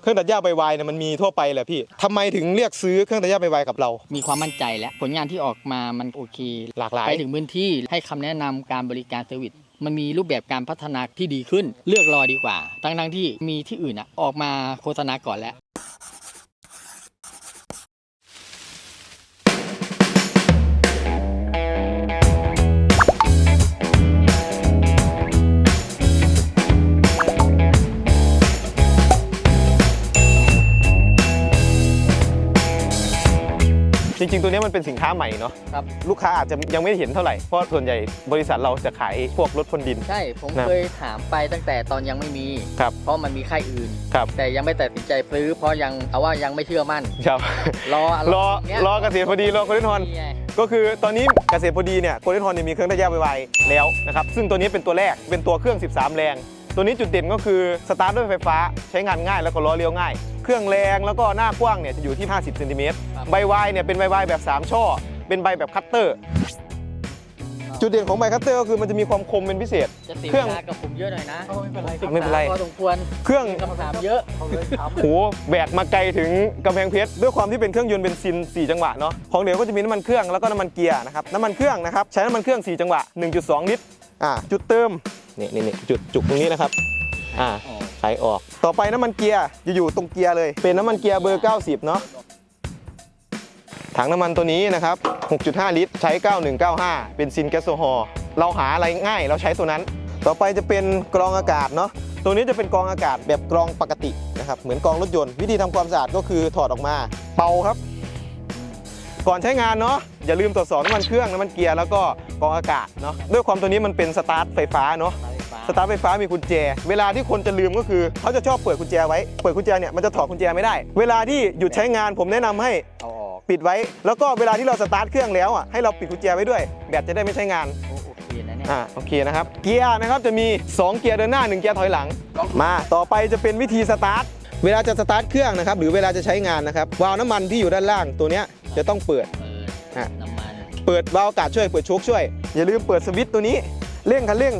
เครื่องตัดหญ้าใบวายเนี่ยมันมีทั่วไปแหละพี่ทำไมถึงเรียกซื้อเครื่องตัดหญ้าใบวายกับเรา มีความมั่นใจแล้วผลงานที่ออกมามันโอเคหลากหลายไปถึงพื้นที่ให้คำแนะนำการบริการเซอร์วิสมันมีรูปแบบการพัฒนาที่ดีขึ้น เลือกรอดีกว่า ทั้งทั้งๆที่มีที่อื่นอะออกมาโฆษณาก่อนแล้ว จริงๆ ตัวเนี้ยมันเป็นสินค้าใหม่เนาะครับ ลูกค้าอาจจะยังไม่เห็นเท่าไหร่ เพราะส่วนใหญ่บริษัทเราจะขายพวกรถพ่นดิน ใช่ ผมนะเคยถามไปตั้งแต่ตอนยังไม่มี ครับเพราะมันมีค่ายอื่น ครับ แต่ยังไม่ตัดสินใจซื้อเพราะยังเอาว่ายังไม่เชื่อมั่น ครับ รอรอเงี้ยรอเกษตรพอดีรอโคเรนทอน นี่ไงก็คือตอนนี้เกษตรพอดีเนี่ยโคเรนทอนเนี่ยมีเครื่องตัดหญ้าใบวายแล้วนะครับ ซึ่งตัวนี้เป็นตัวแรกเป็นตัวเครื่อง 13 แรง ตัวนี้จุดเด่นก็คือสตาร์ทด้วยไฟฟ้าใช้งานง่ายแล้วก็ล้อเลี้ยวง่าย เครื่องแรงแล้วก็หน้ากว้างเนี่ยจะอยู่ที่ 50เซนติเมตรใบวายเนี่ยเป็นใบวายแบบ 3 ช่อ เป็นใบแบบคัตเตอร์ จุดเด่นของใบคัตเตอร์ก็คือมันจะมีความคมเป็นพิเศษ จะเสียเครื่เวองลากับผมเยอะหน่อยนะไม่เป็นไร พอสมควรเครื่อง คำถามเยอะโหแบกมาไกลถึงกำแพงเพชรด้วยความที่เป็นเครื่องยนต์เบนซิน 4 จังหวะเนาะของเหลวก็จะมีน้ำมันเครื่องแล้วก็น้ำมันเกียร์นะครับน้ำมันเครื่องนะครับใช้น้ำมันเครื่อง 4 จังหวะ 1.2 ลิตรอ่าจุดเติม นี่นี่นี่จุดจุกตรงนี้นะครับอ่าอ๋อขายออก ต่อไปน้ำมันเกียร์จะอยู่ตรงเกียร์เลย เป็นน้ำมันเกียร์เบอร์ 90 เนาะถังน้ำมันตัวนี้นะครับ 6.5 ลิตร ใช้ 9195 เป็นซินแก๊สโซฮอล์เราหาอะไรง่ายเราใช้ตัวนั้น ต่อไปจะเป็นกรองอากาศเนาะตัวนี้จะเป็นกรองอากาศแบบกรองปกตินะครับเหมือนกรองรถยนต์วิธีทำความสะอาดก็คือถอดออกมาเป่าครับ ก่อนใช้งานเนาะอย่าลืมตรวจสอบน้ำมันเครื่องน้ำมันเกียร์แล้วก็ กรองอากาศเนาะด้วยความตัวนี้มันเป็นสตาร์ทไฟฟ้าเนาะสตาร์ทไฟฟ้ามีกุญแจ เวลาที่คนจะลืมก็คือเขาจะชอบเปิดกุญแจไว้ เปิดกุญแจเนี่ยมันจะถอดกุญแจไม่ได้ เวลาที่หยุดใช้งานผมแนะนำให้เอาออกปิดไว้ แล้วก็เวลาที่เราสตาร์ทเครื่องแล้วอะให้เราปิดกุญแจไว้ด้วยแบตจะได้ไม่ใช้งานโอ้โอเคนะเนี่ยอ่าโอเคนะครับ เกียร์นะครับจะมี 2 เกียร์เดินหน้า 1 เกียร์ถอยหลัง มาต่อไปจะเป็นวิธีสตาร์ทเวลาจะสตาร์ทเครื่องนะครับหรือเวลาจะใช้งานนะครับวาล์วน้ำมันที่อยู่ด้านล่างตัวเนี้ยจะต้องเปิดเปิดอะน้ำมัน เปิดวาล์วอากาศช่วย เปิดโชคช่วย อย่าลืมเปิดสวิตช์ตัวนี้เร่งคันเร่ง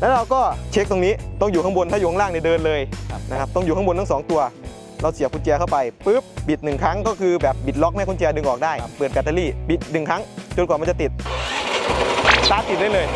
แล้วเราก็เช็คตรงนี้ต้องอยู่ข้างบนถ้าอยู่ข้างล่างเนี่ยเดินเลยครับนะครับต้องอยู่ข้างบนทั้งสองตัว เราเสียบกุญแจเข้าไปปุ๊บบิดหนึ่งครั้งก็คือแบบบิดล็อกไม่ให้กุญแจดึงออกได้ เปิดแบตเตอรี่บิดหนึ่งครั้งจนกว่ามันจะติดสตาร์ทติดได้เลย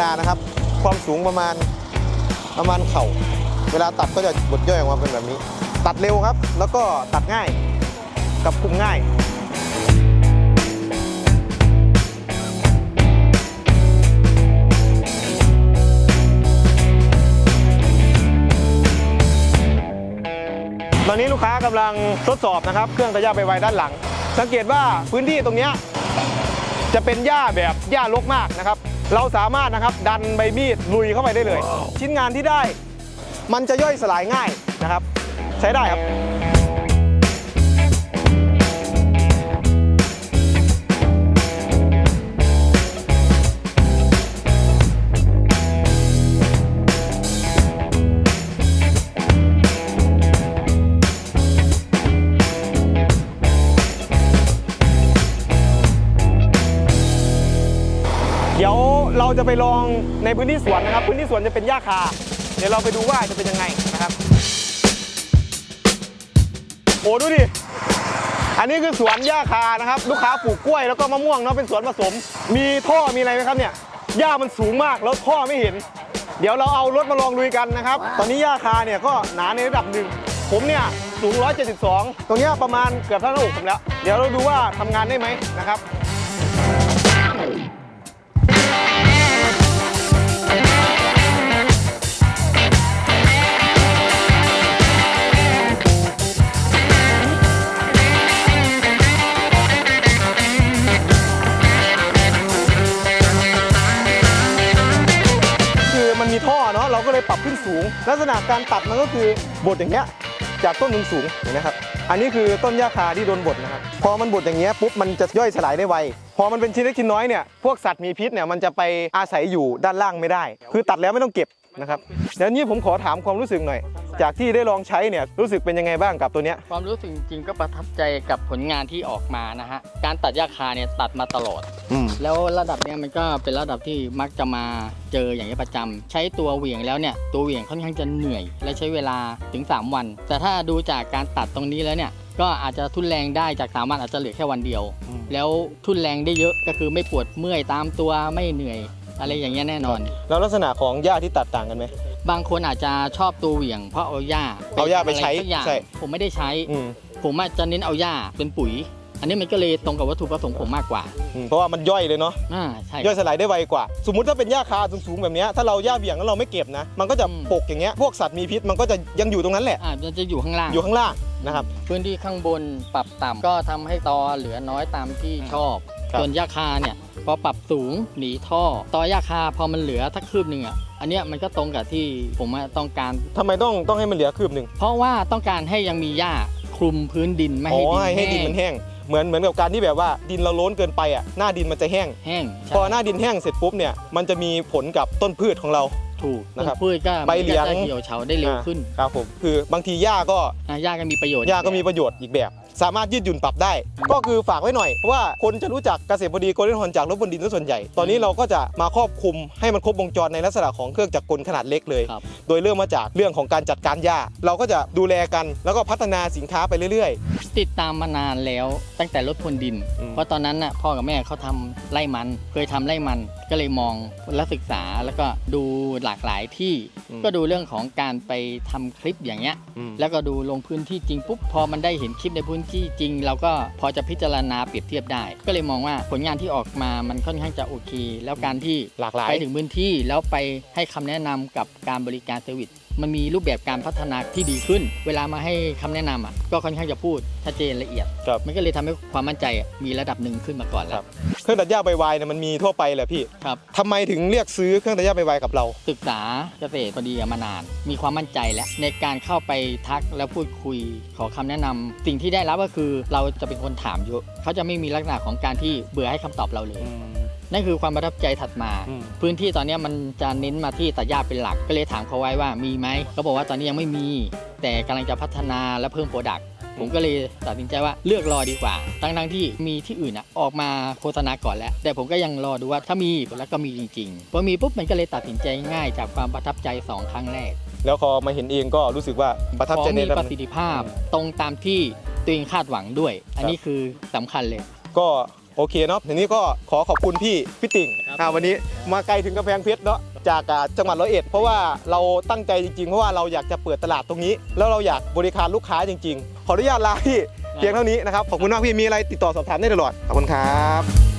ดานะครับ ความสูงประมาณประมาณเข่า เวลาตัดก็จะบดย่อยออกมาเป็นแบบนี้ ตัดเร็วครับ แล้วก็ตัดง่ายกับคุมง่ายตอนนี้ลูกค้ากำลังทดสอบนะครับ เครื่องกระยาไปไวด้านหลัง สังเกตว่าพื้นที่ตรงนี้จะเป็นหญ้าแบบหญ้ารกมากนะครับ เราสามารถนะครับดันใบมีดลุยเข้าไปได้เลย ชิ้นงานที่ได้ มันจะย่อยสลายง่ายนะครับ ใช้ได้ครับ เดี๋ยวเราจะไปลองในพื้นที่สวนนะครับ พื้นที่สวนจะเป็นหญ้าคา เดี๋ยวเราไปดูว่าจะเป็นยังไงนะครับโอ้ดูดิอันนี้คือสวนหญ้าคานะครับ ลูกค้าปลูกกล้วยแล้วก็มะม่วงเนาะเป็นสวนผสม มีท่อมีอะไรไหมครับเนี่ยหญ้ามันสูงมากแล้วท่อไม่เห็น เดี๋ยวเราเอารถมาลองลุยกันนะครับ ตอนนี้หญ้าคาเนี่ยก็หนาในระดับหนึ่งผมเนี่ยสูง 172 ตรงเนี้ยประมาณเกือบเท่าหน้าอกผมแล้ว เดี๋ยวเราดูว่าทำงานได้ไหมนะครับ นมีท่อเนาะเราก็เลยปรับขึ้นสูง ลักษณะการตัดมันก็คือบดอย่างเงี้ยจากต้นสูงเห็นไหมครับอันนี้คือต้นหญ้าคาที่โดนบดนะครับพอมันบดอย่างเงี้ยปุ๊บมันจะย่อยสลายได้ไวพอมันเป็นชิ้นเล็กชิ้นน้อยเนี่ยพวกสัตว์มีพิษเนี่ยมันจะไปอาศัยอยู่ด้านล่างไม่ได้ คือตัดแล้วไม่ต้องเก็บนะครับเดี๋ยวนี้ผมขอถามความรู้สึกหน่อย จากที่ได้ลองใช้เนี่ยรู้สึกเป็นยังไงบ้างกับตัวเนี้ยความรู้สึกจริงๆก็ประทับใจกับผลงานที่ออกมานะฮะการตัดหญ้าคาเนี่ยตัดมาตลอด อืม แล้วระดับเนี้ยมันก็เป็นระดับที่มักจะมาเจออย่างนี้ยประจำใช้ตัวเหวี่ยงแล้วเนี่ยตัวเหวี่ยงค่อนข้างจะเหนื่อย และใช้เวลาถึง 3 วัน แต่ถ้าดูจากการตัดตรงนี้แล้วเนี่ยก็อาจจะทุนแรงได้จาก3วันอาจจะเหลือแค่วันเดียวแล้วทุนแรงได้เยอะก็คือไม่ปวดเมื่อยตามตัวไม่เหนื่อย อะไรอย่างเงี้ยแน่นอน แล้วลักษณะของหญ้าที่ตัดต่างกันไหม บางคนอาจจะชอบตัวเหวี่ยง เพราะเอาหญ้าเอาหญ้าไปใช้ทำอะรสักอย่างใช่ ผมไม่ได้ใช้ อืมผมอาจจะเน้นเอาหญ้าเป็นปุ๋ย อันนี้มันก็เลยตรงกับวัตถุประสงค์ผมมากกว่าอืมเพราะว่ามันย่อยเลยเนาะอ่าใช่ย่อยสลายได้ไวกว่า สมมุติถ้าเป็นหญ้าคาสูงๆแบบเนี้ยถ้าเราหญ้าเบี่ยงแล้วเราไม่เก็บนะ มันก็จะอืม ปกอย่างเงี้ยพวกสัตว์มีพิษมันก็จะยังอยู่ตรงนั้นแหละ อ่ามันจะอยู่ข้างล่าง อยู่ข้างล่างนะครับ พื้นที่ข้างบนปรับต่ำก็ทำให้ตอเหลือน้อยตามที่ชอบ ครับ ส่วนหญ้าคาเนี่ย พอปรับสูงหนีท่อตอหญ้าคาพอมันเหลือทักคืบหนึ่งอะอันเนี้ยมันก็ตรงกับที่ผมอะต้องการ ทำไมต้องต้องให้มันเหลือคืบหนึ่งเพราะว่าต้องการให้ยังมีหญ้าคลุมพื้นดินไม่อ๋ให้อดินให้ให้ดินมันแห้ง เหมือนเหมือนกับการที่แบบว่าดินเราล้นเกินไปอะหน้าดินมันจะแห้ง แห้งใช่พอหน้าดินแห้งเสร็จปุ๊บเนี่ยมันจะมีผลกับต้นพืชของเรา ถูกนะครับต้นพืชก็ใบเหลียงมันก็จะเหี่ยวเฉาได้เร็วขึ้นครับผมคือบางทีหญ้าก็อะหญ้าก็มีประโยชน์หญ้าก็มีประโยชน์อีกแบบ สามารถยืดหยุ่นปรับได้ ก็คือฝากไว้หน่อยเพราะว่าคนจะรู้จักเกษตรพอดีโกลเด้นฮอนจากรถบนดินซะส่วนใหญ่ ตอนนี้เราก็จะมาครอบคลุมให้มันครบวงจรในลักษณะของเครื่องจักรกลขนาดเล็กเลยครับโดยเริ่มมาจากเรื่องของการจัดการหญ้า เราก็จะดูแลกันแล้วก็พัฒนาสินค้าไปเรื่อยติดตามมานานแล้วตั้งแต่รถพรวนดินอืมเพราะตอนนั้นน่ะพ่อกับแม่เขาทำไร่มัน เคยทำไร่มัน ก็เลยมองและศึกษาแล้วก็ดูหลากหลายที่ อืมก็ดูเรื่องของการไปทำคลิปอย่างเงี้ยๆอืม แล้วก็ดูลงพื้นที่จริงปุ๊บพอมันได้เห็นคลิปในพื้นที่จริง เราก็พอจะพิจารณาเปรียบเทียบได้ ก็เลยมองว่าผลงานที่ออกมามันค่อนข้างจะโอเค แล้วการที่หลากหลาย ไปถึงพื้นที่แล้วไปให้คำแนะนำกับการบริการเซอร์วิส มันมีรูปแบบการพัฒนาที่ดีขึ้น เวลามาให้คำแนะนำอะก็ค่อนข้างจะพูดชัดเจนละเอียด ครับ มันก็เลยทำให้ความมั่นใจอะมีระดับหนึ่งขึ้นมาก่อนแล้ครัวบ เครื่องตัดหญ้าใบวายเนี่ยมันมีทั่วไปแหละพี่ครับ ทำไมถึงเรียกซื้อเครื่องตัดหญ้าใบวายกับเรา ศึกษาเกษตรพอดีมานาน มีความมั่นใจแล้วในการเข้าไปทักแล้วพูดคุยขอคำแนะนำสิ่งที่ได้รับก็คือเราจะเป็นคนถามเยอะเขาจะไม่มีลักษณะของการที่เบื่อให้คำตอบเราเลย นั่นคือความประทับใจถัดมา อืม พื้นที่ตอนเนี้ยมันจะเน้นมาที่ตัดหญ้าเป็นหลัก ก็เลยถามเขาไว้ว่ามีไหมเขาบอกว่าตอนนี้ยังไม่มี แต่กำลังจะพัฒนาและเพิ่มโปรดักต์ผมก็เลยตัดสินใจว่าเลือกรอดีกว่าทั้งๆที่มีที่อื่นอะออกมาโฆษณาก่อนแล้ว แต่ผมก็ยังรอดูว่าถ้ามีแล้วก็มีจริงๆพอมีปุ๊บมันก็เลยตัดสินใจง่ายจากความประทับใจสองครั้งแรก แล้วพอมาเห็นเองก็รู้สึกว่าประทับใจของในมีระปดับ ระสิทธิภาพตรงตามที่ตัวเองคาดหวังด้วย อันนี้คือสำคัญเลย ก็ โอเคเนาะทีนี้ก็ขอขอบคุณพี่พี่ติ่งครับ อ่าวันนี้มาไกลถึงกำแพงเพชรเนาะจากอ่าจังหวัดร้อยเอ็ดเพราะว่าเราตั้งใจจริงๆเพราะว่าเราอยากจะเปิดตลาดตรงนี้ แล้วเราอยากบริการลูกค้าจริง ๆ ขออนุญาตลาพี่เพียงเท่านี้นะครับขอบคุณมากพี่มีอะไรติดต่อสอบถามได้ตลอดขอบคุณครับ